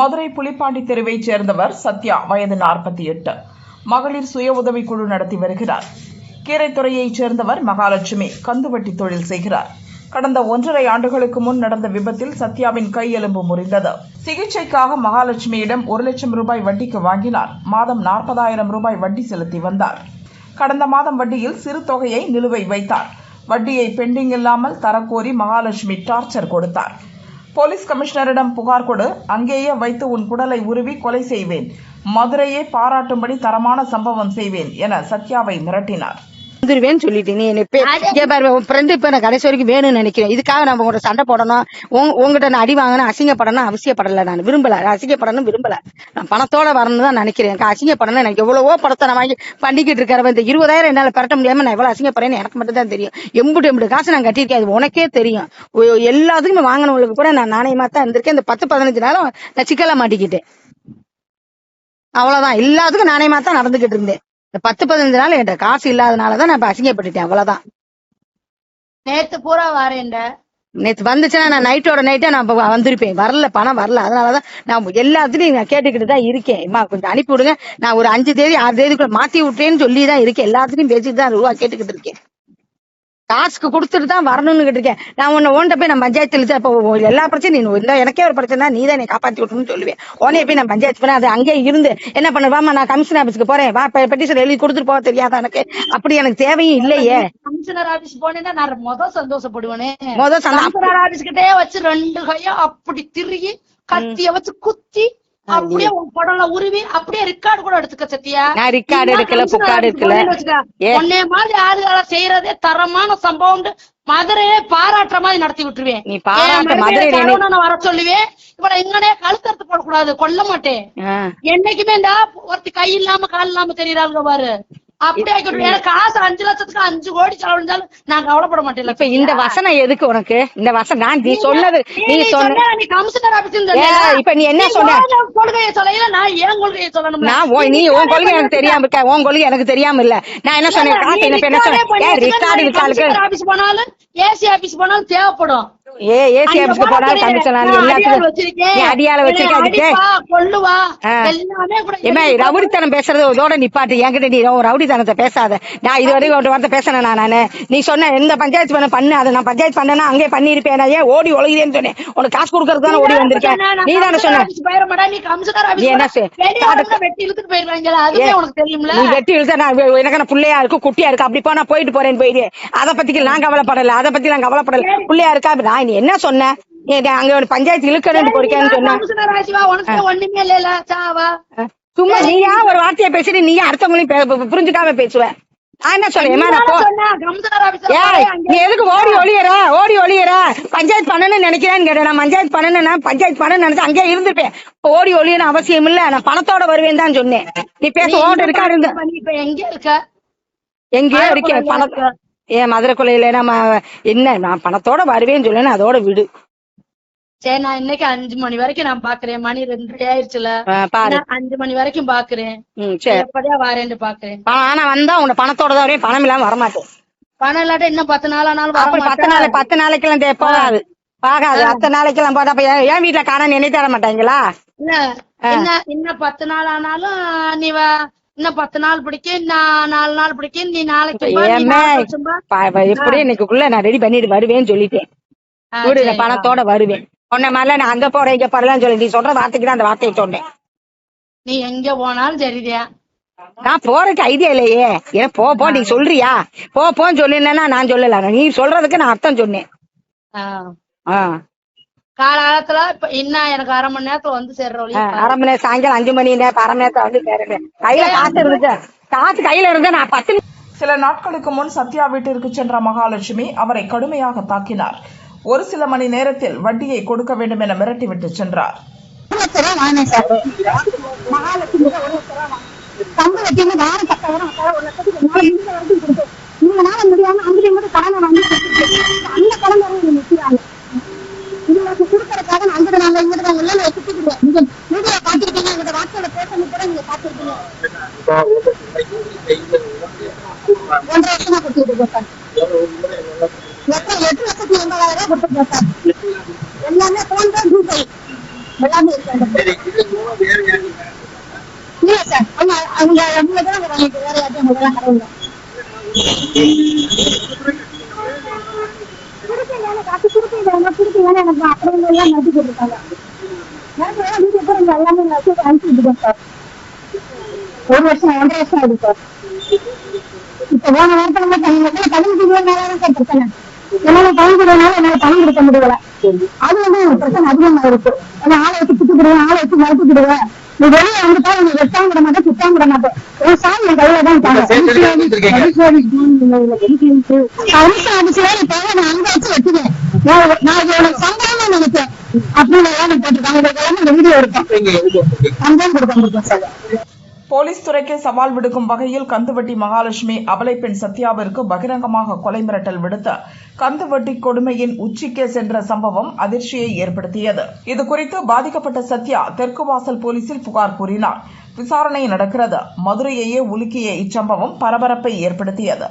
மதுரை புலிப்பாண்டி தெருவைச் சேர்ந்தவர் சத்யா வயது நாற்பத்தி எட்டு. மகளிர் சுய உதவிக்குழு நடத்தி வருகிறார். கீரைத்துறையைச் சேர்ந்தவர் மகாலட்சுமி கந்துவட்டி தொழில் செய்கிறார். கடந்த ஒன்றரை ஆண்டுகளுக்கு முன் நடந்த விபத்தில் சத்யாவின் கை எலும்பு முறிந்தது. சிகிச்சைக்காக மகாலட்சுமியிடம் ஒரு லட்சம் ரூபாய் வட்டிக்கு வாங்கினார். மாதம் நாற்பதாயிரம் ரூபாய் வட்டி செலுத்தி வந்தார். கடந்த மாதம் வட்டியில் சிறு தொகையை நிலுவை வைத்தார். வட்டியை பெண்டிங் இல்லாமல் தரக்கோரி மகாலட்சுமி டார்ச்சர் கொடுத்தார். போலீஸ் கமிஷனரிடம் புகார் கொடு. அங்கேயே வைத்து உன் குடலை உருவி கொலை செய்வேன். மதுரையை பாராட்டும்படி தரமான சம்பவம் செய்வேன் என சத்யாவை மிரட்டினார். வந்துருவேன்னு சொல்லிட்டு நீ என்ன பாரு உன் ஃப்ரெண்டு இப்ப நான் கடைசி வரைக்கும் வேணும்னு நினைக்கிறேன். இதுக்காக நம்ம உங்கள்ட்ட சண்டை போடணும். உங்க- உங்ககிட்ட நான் அடி வாங்கணும் அசிங்கப்படணும் அவசியப்படல நான் விரும்பல. அசிங்கப்படணும் விரும்பல. நான் பணத்தோட வரணும்னு தான் நினைக்கிறேன். எனக்கு அசிங்கப்படணும் எனக்கு எவ்வளவோ படத்தை நான் வாங்கி பண்ணிக்கிட்டு இருக்கிறவன் இந்த இருபதாயிரம் என்னால பெரட்ட முடியாம நான் எவ்வளவு அசிங்கப்படுறேன்னு எனக்கு மட்டும் தான் தெரியும். எம்புட்டு எம்புட்டு காசு நான் கட்டியிருக்கேன். அது உனக்கே தெரியும். எல்லாத்துக்குமே வாங்கினவங்களுக்கு கூட நான் நாணயமா தான் இருந்திருக்கேன். இந்த பத்து பதினஞ்சு நேரம் நான் சிக்கல மாட்டிக்கிட்டேன். அவ்வளவுதான். எல்லாத்துக்கும் நாணயமா தான் நடந்துகிட்டு இருந்தேன். இந்த பத்து பதினஞ்சு நாள் என்கிட்ட காசு இல்லாதனாலதான் நான் இப்ப அசிங்கப்பட்டுட்டேன் அவ்வளவுதான். நேத்து பூரா வரேன்டா. நேத்து வந்துச்சுன்னா நான் நைட்டோட நைட்டா நான் இப்ப வந்திருப்பேன். வரல பணம் வரல. அதனாலதான் நான் எல்லாத்துலயும் நான் கேட்டுக்கிட்டு தான் இருக்கேன். அம்மா கொஞ்சம் அனுப்பி விடுங்க. நான் ஒரு அஞ்சு தேதி ஆறு தேதிக்குள்ள மாத்தி விட்டேன்னு சொல்லி தான் இருக்கேன். எல்லாத்துலயும் பேசிட்டு தான் ரூபா கேட்டுக்கிட்டு இருக்கேன். காசுக்கு கொடுத்துட்டு தான் வரணும்னு இருக்கேன். நான் உன்னை ஓண்ட போய் நான் பஞ்சாயத்துல அப்போ உ- எல்லா பிரச்சனையும் நீ- இந்த எனக்கே ஒரு பிரச்சனை நீ தான் என்னை காப்பாத்தி விட்டுன்னு சொல்லுவேன். உடனே போய் நான் பஞ்சாயத்து பண்ண அது அங்கேயே இருந்து என்ன பண்ணுவாமா நான் கமிஷன் ஆபீஸ்க்கு போறேன். வா பெட்டிஷன் எழுதி கொடுத்துட்டு போக தெரியாதா எனக்கு? அப்படி எனக்கு தேவையும் இல்லையே. கமிஷனர் ஆபீஸ் போனேன்னா நான் முத சந்தோஷப்படுவேனே. முத சந்தா கமிஷனர் ஆபீஸ் கிட்டே வச்சு ரெண்டு கையும் அப்படி திருகி கத்திய வச்சு குத்தி அப்படியே உன் படம்ல உருவி அப்படியே ரெக்கார்டு கூட எடுத்துக்க சத்தியா நான் ரெக்கார்டு எடுக்கல புக்கார்டு எடுக்கல. ஏ. உன்னை மாதிரி ஆளுகளை செய்யறதே தரமான சம்பவம் மதுரையே பாராட்டுற மாதிரி நடத்தி விட்டுருவேன். நீ பாராட்ட என் மதுரை மருமகளை நீ- சரவணனை வர சொல்லுவேன்? இவனை இங்கனே கழுத்தறுத்து போடக்கூடாது கொல்ல மாட்டேன். என்னைக்குமே இந்த ஒருத்தி கை இல்லாம கால் இல்லாம தெரியறாங்க பாரு. அப்படியே எனக்கு காசு அஞ்சு லட்சத்துக்கு அஞ்சு கோடி செலவழிஞ்சாலும் நான் கவலைப்பட மாட்டேன் இப்ப இந்த வசனம் எதுக்கு உனக்கு? இந்த வசனம் நான் நீ சொன்னது நீ சொன்ன நீ கமிஷனர் ஆபீஸ் இப்ப நீ என்ன சொன்ன? கொள்கையை சொல்லையில நான் ஏன் கொள்கையை சொல்லணும் நான் நீ உன் கொள்கை எனக்கு தெரியாம இருக்க உன் கொள்கை எனக்கு தெரியாம இல்ல. நான் என்ன சொன்னேன்? என்ன ஆபீஸ் போனாலும் ஏசி ஆபீஸ் போனாலும் தேவைப்படும். ஏ ஏசி ஆபீஸ்க்கு போனாலும் கமிஷன் எல்லாத்துக்கும் நீ அடியால வச்சிருக்க அதுக்கு கொள்ளுவா ஆ. எல்லாமே கூட ஏமா ரவுடித்தனம் பேசுறது இதோட நிப்பாட்டு. என்கிட்ட நீ ரவுடித்தனத்தை பேசாத. நான் இது வரைக்கும் ஒரு வார்த்தை பேசினேன் நான். நீ சொன்ன எந்த பஞ்சாயத்து பண்ண பண்ணு. அதை நான் பஞ்சாயத்து பண்ணனா அங்கே பண்ணிருப்பேன் ஏன் ஓடி ஒழுகிறேன்னு சொன்னேன். உனக்கு காசு கொடுக்கறது தானே ஓடி வந்திருக்கேன். நீ தானே சொன்ன. நீ கமிஷனர் வெட்டி இழுத்த நான் எனக்கு புள்ளையா இருக்கு குட்டியா இருக்கு? அப்படி போனா போயிட்டு போறேன்னு போயிடு அத பத்தி நான் கவலைப்படல. அத பத்தி நான் கவலைப்படல. புள்ளையா இருக்கா? நான் நீ என்ன சொன்ன அங்க ஒரு பஞ்சாயத்து இழுக்கணும்னு போறேன்னு சொன்ன ஒண்ணுமே இல்ல சாவா? சும்மா நீயா ஒரு வார்த்தையை பேசிட்டு நீ அடுத்தவங்களையும் புரிஞ்சுக்காம பேசுவ நான் என்ன நீ எதுக்கு ஓடி ஒளியற? ஓடி ஒளியற? பஞ்சாயத்து பண்ணணும்னு நினைக்கிறேன்னு கேட்டேன். நான் பஞ்சாயத்து பண்ணணும்னா பஞ்சாயத்து பண்ணணும்னு நினைச்சு அங்கேயே இருந்திருப்பேன் ஓடி ஒளியணும் அவசியம் இல்ல. நான் பணத்தோட வருவேன் தான் சொன்னேன். நீ பேச ஓட்ட இருக்கா? இருந்த எங்க இருக்கேன் இருக்க. ஏன் மதுரை கொலையில நம்ம என்ன நான் பணத்தோட வருவேன்னு சொல்லேன்னு அதோட விடு. சரி நான் இன்னைக்கு அஞ்சு மணி வரைக்கும் நான் பாக்குறேன். மணி ரெண்டு ஆயிடுச்சுல அஞ்சு மணி வரைக்கும் பாக்குறேன். எப்படியா வரேன்னு பாக்குறேன். ஆனா வந்தா உன்னை பணத்தோட தான் வருவேன். பணம் இல்லாம வரமாட்டேன். பணம் இல்லாட்ட இன்னும் பத்து நாள் ஆனாலும் பத்து. நாள் பத்து நாளைக்கெல்லாம் போகாது. ஆகாது. அத்தனை நாளைக்கெல்லாம் போட்டா அப்ப ஏன் வீட்டுல காரணம் என்னை தர மாட்டாங்களா? இல்ல. இன்னும் இன்னும் பத்து நாள் ஆனாலும் நீ இன்னும் பத்து நாள் பிடிக்கும் இன்னும் நாலு நாள் பிடிக்கும் நீ நாளைக்கு இப்படியே இன்னைக்குள்ள நான் ரெடி பண்ணிட்டு வருவேன்னு சொல்லிட்டேன். சரி. பணத்தோட வருவேன். உன்ன மாதிரிலாம் நான் அங்க போறேன் இங்க போறேன்னு சொல்லி நீ சொல்ற வார்த்தைக்கு தான் அந்த வார்த்தையை சொன்னேன். நீ எங்க போனாலும் சரிதான் நான் போறதுக்கு ஐடியா இல்லையே. ஏன் போ போ நீ சொல்றியா? போ போன்னு சொல்லினா நான் சொல்லல. நீ சொல்றதுக்கு நான் அர்த்தம் சொன்னேன். ஆ. காலகாலத்துல இப்ப இன்னும் எனக்கு அரை மணி நேரத்துல வந்து சேர்ற வழி ஆ, அரை மணி நேரம் சாயங்காலம் அஞ்சு மணி நேரம் அரை மணி நேரத்துல வந்து சேருங்க. கையில காசு இருந்துச்சு? காசு கையில இருந்தா நான் பத்து சில நாட்களுக்கு முன் சத்யா வீட்டிற்கு சென்ற மகாலட்சுமி அவரை கடுமையாக தாக்கினார். ஒரு சில மணி நேரத்தில் வட்டியை கொடுக்க வேண்டும் என மிரட்டிவிட்டு சென்றார். அந்த கொடுக்கறதுக்காக நான் அங்கிட்டு நாங்க இங்கிட்டு நாங்க எல்லாம் வச்சுக்கிட்டு நீங்க வீடியோ பாத்துக்கிட்டீங்க எங்கிட்ட வாட்ஸ்அப்ல பேசணும் கூட நீங்க பாத்துருக்கீங்க ஒன்றரை வருஷமா கொடுத்துட்டு இருக்கோம் சார். எட்டு எட்டு லட்சத்தி எண்பதாயிரம் ரூபாய் கொடுத்துருக்கோம் சார். எல்லாமே போன் தான் கூகுள் எல்லாமே இருக்கு சார். அவங்க அவங்க அவங்க தான் வராங்க. வேற யார்ட்டும் அவங்க தான் காசு குடுக்கல குடுக்கல எனக்கு அப்புறம் எல்லாம் கொடுத்தாங்க எனக்கு எல்லாமே அனுப்பி விட்டுட்டேன் சார் ஒரு வருஷம் ஒன்றரை வருஷம் ஆகுது சார் இப்ப போன வாரத்துல இருந்து சார் பிரச்சனை என்னால பணம் கொடுக்கறதுனால என்னால பணம் கொடுக்க முடியல அது வந்து ஒரு பிரச்சனை அதிகமா இருக்கு ஏன்னா ஆளை வச்சு திட்டுக்கிடுவேன் ஆளை வச்சு மறுத்துக்கிடுவேன் நீ வெளியே வந்துட்டா நீ வெட்டாம விட மாட்டேன் சுத்தாம விட மாட்டேன். உன் சாமி என் கையில தான் கமிஷன் ஆபீஸ்ல நீ தேவை நான் அங்க வச்சு வச்சுக்கேன் நான் உனக்கு சம்பளமா நினைச்சேன் அப்படின்னு எல்லாம் போட்டிருக்காங்க. இந்த வீடியோ இருக்கும் சம்பளம் கொடுக்க முடியும் சார். போலீஸ் துறைக்கு சவால் விடுக்கும் வகையில் கந்துவட்டி மகாலட்சுமி அபலை பெண் சத்யாவிற்கு பகிரங்கமாக கொலை மிரட்டல் விடுத்த கந்துவட்டி கொடுமையின் உச்சிக்கே சென்ற சம்பவம் அதிர்ச்சியை ஏற்படுத்தியது. இதுகுறித்து பாதிக்கப்பட்ட சத்யா தெற்கு வாசல் போலீசில் புகார் கூறினார். விசாரணை நடக்கிறது. மதுரையையே உலுக்கிய இச்சம்பவம் பரபரப்பை ஏற்படுத்தியது.